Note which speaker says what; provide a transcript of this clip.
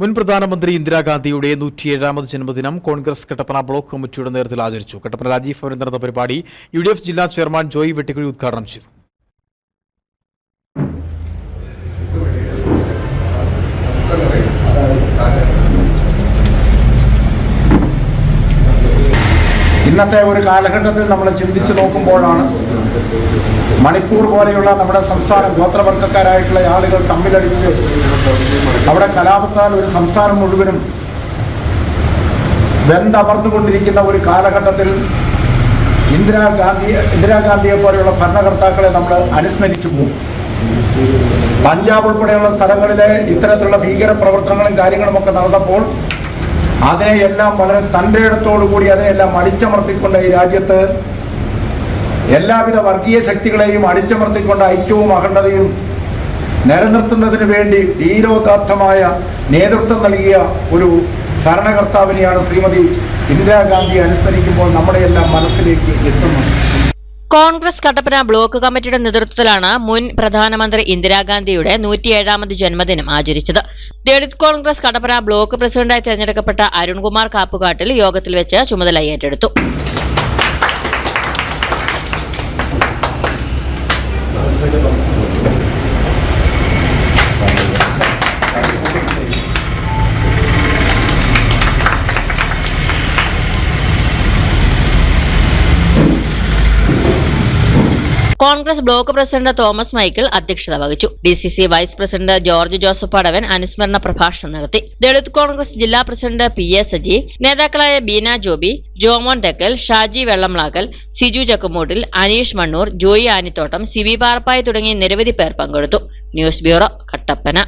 Speaker 1: മുൻ പ്രധാനമന്ത്രി ഇന്ദിരാഗാന്ധിയുടെ നൂറ്റിയേഴാമത് ജന്മദിനം കോൺഗ്രസ് കട്ടപ്പന ബ്ലോക്ക് കമ്മിറ്റിയുടെ നേതൃത്വത്തിൽ ആചരിച്ചു. കട്ടപ്പന രാജീവ് ഭവനിൽ നടന്ന പരിപാടി യു ഡി എഫ് ജില്ലാ ചെയർമാൻ ജോയ് വെട്ടിക്കുഴി ഉദ്ഘാടനം ചെയ്തു.
Speaker 2: ഇന്നത്തെ ഒരു കാലഘട്ടത്തിൽ നമ്മൾ ചിന്തിച്ചു നോക്കുമ്പോഴാണ് മണിപ്പൂർ പോലെയുള്ള നമ്മുടെ സംസ്ഥാന ഗോത്രവർഗക്കാരായിട്ടുള്ള ആളുകൾ തമ്മിലടിച്ച് അവിടെ കലാപത്താൽ ഒരു സംസ്ഥാനം മുഴുവനും ബന്ധമർന്നുകൊണ്ടിരിക്കുന്ന ഒരു കാലഘട്ടത്തിൽ ഇന്ദിരാഗാന്ധി ഇന്ദിരാഗാന്ധിയെ പോലെയുള്ള ഭരണകർത്താക്കളെ നമ്മൾ അനുസ്മരിച്ചു പോകും. പഞ്ചാബ് ഉൾപ്പെടെയുള്ള സ്ഥലങ്ങളിലെ ഇത്തരത്തിലുള്ള ഭീകര പ്രവർത്തനങ്ങളും കാര്യങ്ങളുമൊക്കെ നടന്നപ്പോൾ അതിനെയെല്ലാം വളരെ തന്റെ ഇടത്തോടു കൂടി അതിനെയെല്ലാം അടിച്ചമർത്തിക്കൊണ്ട് ഈ രാജ്യത്ത് എല്ലാവിധ വർഗീയ ശക്തികളെയും അടിച്ചമർത്തിക്കൊണ്ട് ഐക്യവും അഖണ്ഡതയും നിലനിർത്തുന്നതിന് വേണ്ടി ധീരോദാത്തമായ നേതൃത്വം നൽകിയ ഒരു ഭരണകർത്താവിനെയാണ് ശ്രീമതി ഇന്ദിരാഗാന്ധി അനുസ്മരിക്കുമ്പോൾ നമ്മുടെ എല്ലാം മനസ്സിലേക്ക് എത്തുന്നത്.
Speaker 3: കോൺഗ്രസ് കട്ടപ്പന ബ്ലോക്ക് കമ്മിറ്റിയുടെ നേതൃത്വത്തിലാണ് മുൻ പ്രധാനമന്ത്രി ഇന്ദിരാഗാന്ധിയുടെ നൂറ്റിയേഴാമത് ജന്മദിനം ആചരിച്ചത്. ദളിത് കോൺഗ്രസ് കട്ടപ്പന ബ്ലോക്ക് പ്രസിഡന്റായി തെരഞ്ഞെടുക്കപ്പെട്ട അരുൺകുമാർ കാപ്പുകാട്ടിൽ യോഗത്തിൽ വെച്ച് ചുമതല ഏറ്റെടുത്തു Congress block president Thomas Michael അധ്യക്ഷത വഹിച്ചു. D C C vice president George Joseph Adavan അനുസ്മരണ പ്രഭാഷണം നടത്തി. ദളിത് കോൺഗ്രസ് ജില്ലാ പ്രസിഡന്റ് പി എ സജി നേതാക്കളായ ബീന ജോബി ജോമോൻ തെക്കൽ ഷാജി വെള്ളംളാക്കൽ സിജു ചക്കുമൂട്ടിൽ അനീഷ് മണ്ണൂർ ജോയി ആനിത്തോട്ടം സിബി പാർപ്പായി തുടങ്ങി നിരവധി പേർ പങ്കെടുത്തു. News bureau Kattappana.